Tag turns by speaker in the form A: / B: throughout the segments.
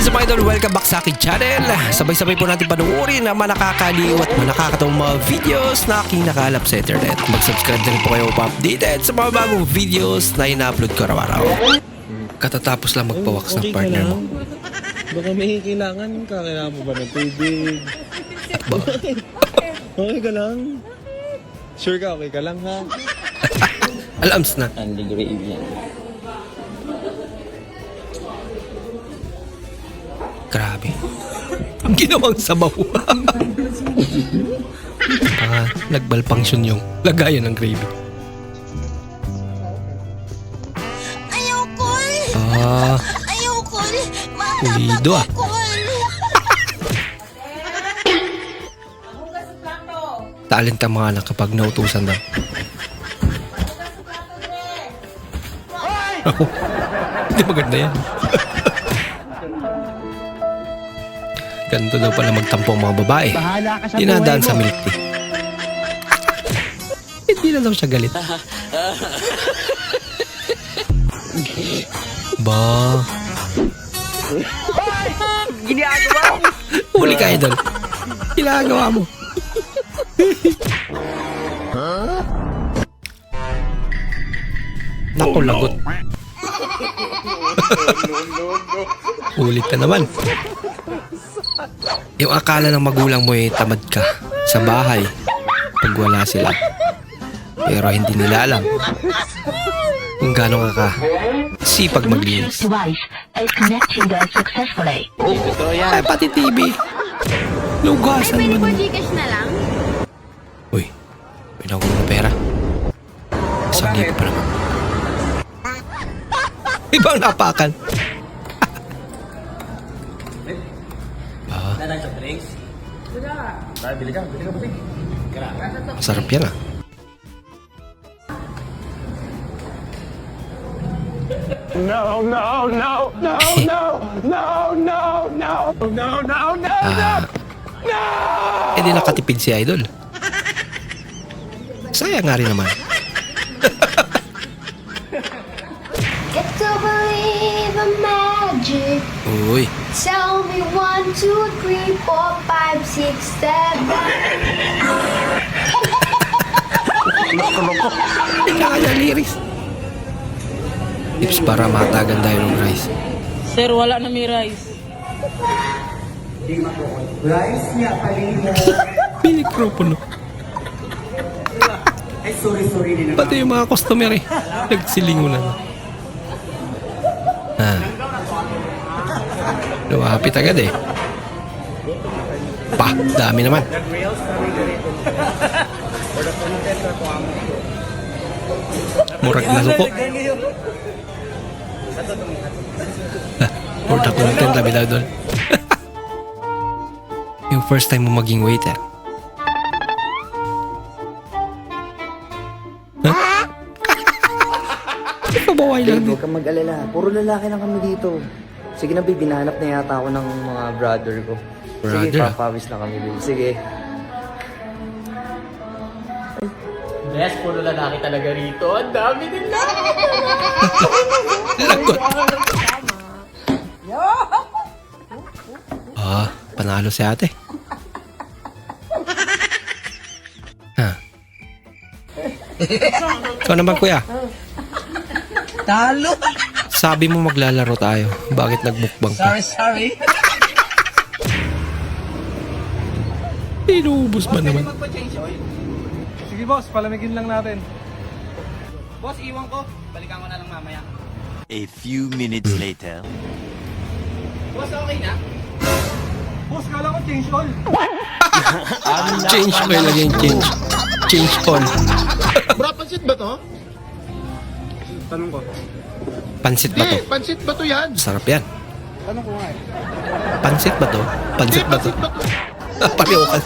A: Up mga idol? Welcome back sa aking channel. Sabay-sabay po natin panuorin ang mga nakakaliw at mga nakakatawang mga videos na aking nakalap sa internet. Mag-subscribe na rin po kayo pa-updated sa mga bagong videos na ina-upload ko araw-araw. Katatapos lang magpawaks ng partner mo.
B: Baka may kailangan ka. Kailangan mo ba ng tubig?
A: Ba?
B: Okay ka lang? Sure ka, okay ka lang ha?
A: Alams na.
B: Andy Grave yan.
A: Grabe. Ang ginawang sabaw. Baka nagbalpangsyon yung lagayan ng gravy.
C: Ayoko!
A: Ah,
C: Ayoko! Mahal
A: Pulido, ah.
C: ako!
A: talent ang mga anak kapag nautusan daw. Ako, hindi maganda yan. Ganito daw pala magtampo ang mga babae. Dinadaan sa milk tea. Hindi na daw siya galit. ba? Ginagawa mo. Huli ka, idol. Ginagawa mo. Naku, lagot. Ulit ka naman. Yung akala ng magulang mo ay tamad ka sa bahay pag wala sila. Pero hindi nila alam kung gaano ka ka sipag maglinis. Ay, pati TV. Lugasan
C: Pwede po
A: man.
C: Gcash na lang?
A: Uy, may nakuha na pera. Isang libo pa naman. Ibang napakan. Masarap yan ah.
B: No, no, no, no, no, no, no, no, no, no, no,
A: Ah. Eh di nakatipid si Idol. Sayang nga rin naman.
C: Magic
A: Uy,
C: Tell me one, two, three, four, five, six, seven
A: kaya lyrics. Tips para matagan tayo ng rice.
D: Sir, wala na may rice.
A: May mikropono. Pati yung mga customer eh. Nagsilingunan. Ah. Lumapit agad eh. Pa, dami naman. Murag na suko. For the content, labi daw doon. yung first time mo maging waiter. Ba why lang?
E: Huwag kang mag-alala. Puro lalaki lang kami dito. Sige na, babe. Binahanap na yata ako ng mga brother ko. Sige,
A: Brother,
E: papawis na kami, babe. Sige.
D: Yes, puro lalaki talaga rito. Ang dami nila.
A: Lagot. Ah, panalo si ate. Ha. Ikaw naman kuya.
D: Talo.
A: Sabi mo maglalaro tayo. Bakit nagmukbang ka?
D: Sorry, sorry.
A: Inuubos ba naman?
B: Sige boss, palamigin lang natin.
D: Boss, iwan ko. Balikan ko na lang mamaya.
F: A few minutes later.
D: Boss, okay na?
B: Boss, kala ko change all.
A: Change ko ilagay yung change. Change on.
G: Bro, pansit ba to?
B: Tanong ko.
A: Pansit ba to?
G: Eh, pansit ba to yan?
A: Sarap yan.
B: Tanong ko nga eh.
A: Pansit ba to? Pansit ba to?
G: Pansit ba to?
A: Pareho ka.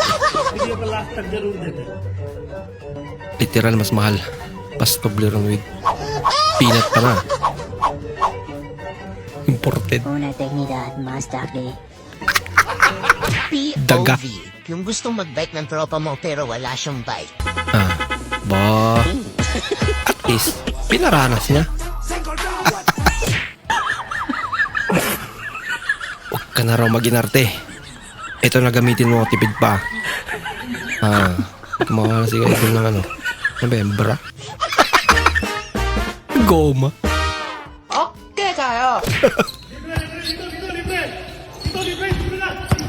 A: Literal mas mahal. Pas Toblerone with peanut pa na. Imported.
H: Una dignidad más tarde.
A: Daga.
I: Yung gustong mag-bike ng tropa mo pero wala siyang bike.
A: Ah, ba. At least, pinaranas niya. Huwag ka na raw maginarte. Ito na gamitin mo, tipid pa. Ah, kumawa na si Idol ng ano. Ano ba yan, bra? Goma.
D: Okay kayo!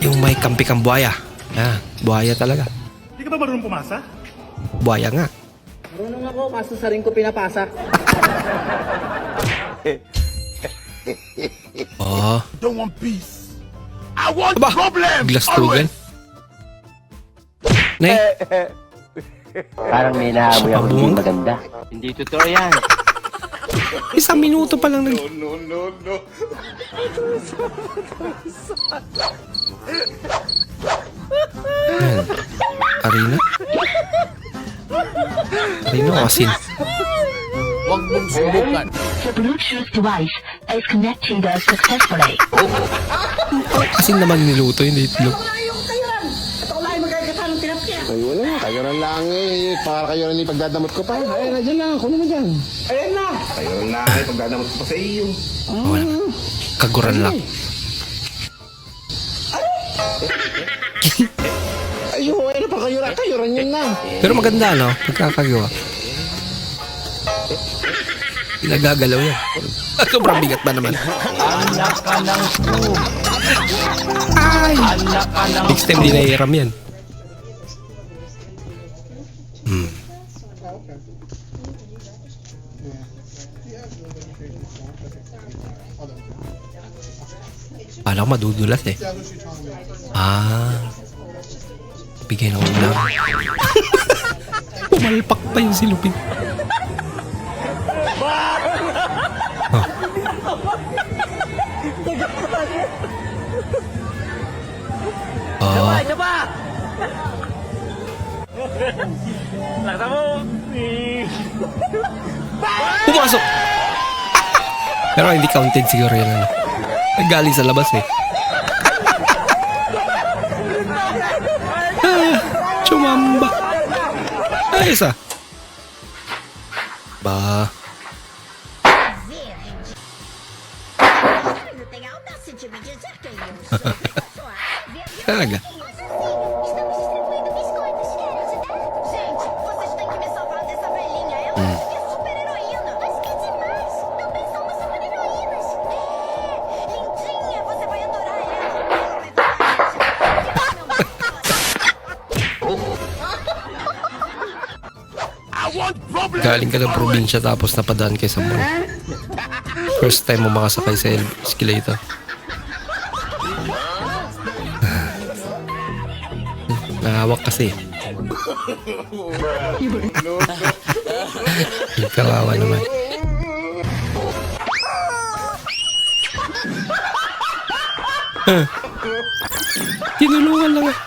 A: Yung may kampi kang buhaya. Ah, buhaya talaga.
G: Hindi ka ba marunong pumasa?
A: Buhaya nga.
D: Marunong ako, kaso sa ring ko pinapasa.
A: Oh,
G: Don't want peace. I want
A: aba,
G: problem!
A: glastugan. Ne,
I: Parang may naamoy
A: ako hindi
I: maganda. Hindi totoo yan.
A: isang minuto pa lang nag...
G: No, no, no.
A: Yan. Arena? Arena o asin?
D: Huwag mong subukan.
H: The Bluetooth device is connected successfully.
A: Asin naman niluto, hindi itlog.
B: Ayun na, kayo na lang eh. Para kayo na pagdadamot ko pa. Ayun na, dyan lang. Kunin mo dyan. Ayun na. Ayun na, eh, pagdadamot ko pa sa iyo.
A: Wala. Kaguran lang.
B: Ayun, Kayo rin yun na.
A: Pero maganda, no? Pagkakagawa. Pinagagalaw yan. Sobrang bigat ba naman? Ay! Next time di nairam yan. Hmm. Kala ko madudulas eh. Ah. Bigay ng ulam. Pumalpak pa yung silupin. Huh. Oh. Pumasok! Pero hindi counted siguro yun ano. Nagaling sa labas eh. Ah, Chumamba. Ayos ah. Galing ka ng probinsya tapos napadaan kay sa mall. First time mo makasakay sa escalator. Nahawak kasi. Kawawa naman. Tinulungan lang ah.